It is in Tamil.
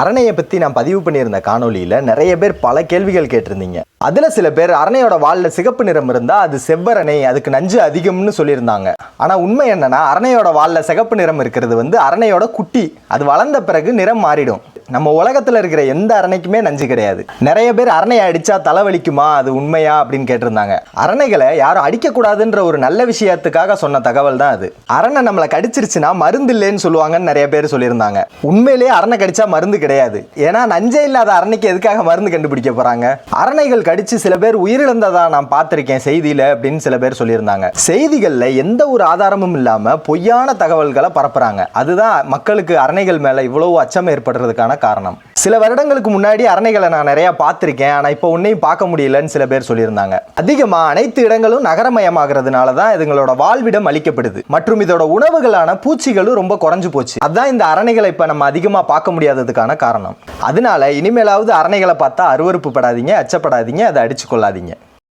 அரணையை பற்றி நான் பதிவு பண்ணியிருந்த காணொலியில் நிறைய பேர் பல கேள்விகள் கேட்டிருந்தீங்க. அதில் சில பேர் அரணையோட வாலில் சிகப்பு நிறம் இருந்தால் அது செவ்வரணை அதுக்கு நஞ்சு அதிகம்னு சொல்லியிருந்தாங்க. ஆனால் உண்மை என்னன்னா அரணையோட வாலில் சிகப்பு நிறம் இருக்கிறது வந்து அரணையோட குட்டி. அது வளர்ந்த பிறகு நிறம் மாறிடும். நம்ம உலகத்தில் இருக்கிற எந்த அரணைக்குமே நஞ்சு கிடையாது. நிறைய பேர் அரணையை அடித்தா தலைவலிக்குமா அது உண்மையா அப்படின்னு கேட்டிருந்தாங்க. அரணைகளை யாரும் அடிக்கக்கூடாதுன்ற ஒரு நல்ல விஷயத்துக்காக சொன்ன தகவல் தான் அது. அரணை நம்மளை கடிச்சிருச்சுன்னா மருந்து இல்லைன்னு சொல்லுவாங்கன்னு நிறைய பேர் சொல்லியிருந்தாங்க. உண்மையிலேயே அரணை கடிச்சா மருந்து கிடையாது. ஏன்னா நஞ்சே இல்லாத அரணைக்கு எதுக்காக மருந்து கண்டுபிடிக்க போகிறாங்க அரணைகள் கடிச்சு சில பேர் உயிரிழந்ததா நான் பார்த்துருக்கேன் செய்தியில் அப்படின்னு சில பேர் சொல்லியிருந்தாங்க. செய்திகளில் எந்த ஒரு ஆதாரமும் இல்லாமல் பொய்யான தகவல்களை பரப்புறாங்க. அதுதான் மக்களுக்கு அரணைகள் மேலே இவ்வளவு அச்சம் ஏற்படுறதுக்கான காரணம். சில வருடங்களுக்கு முன்னாடி அரணைகளை நான் நிறைய பார்த்துருக்கேன். ஆனால் இப்போ உன்னையும் பார்க்க முடியலன்னு சில பேர் சொல்லியிருந்தாங்க. அதிகமாக அனைத்து இடங்களும் நகரமயமாகிறதுனால தான் இதுங்களோட வாழ்விடம் அளிக்கப்படுது மற்றும் இதோட உணவுகளான பூச்சிகளும் ரொம்ப குறைஞ்சு போச்சு. அதுதான் இந்த அரணைகளை இப்போ நம்ம அதிகமாக பார்க்க முடியாததுக்கான காரணம். அதனால இனிமேலாவது அரணைகளை பார்த்தா அருவருப்பு படாதீங்க அச்சப்படாதீங்க அதை அடிச்சு கொள்ளாதீங்க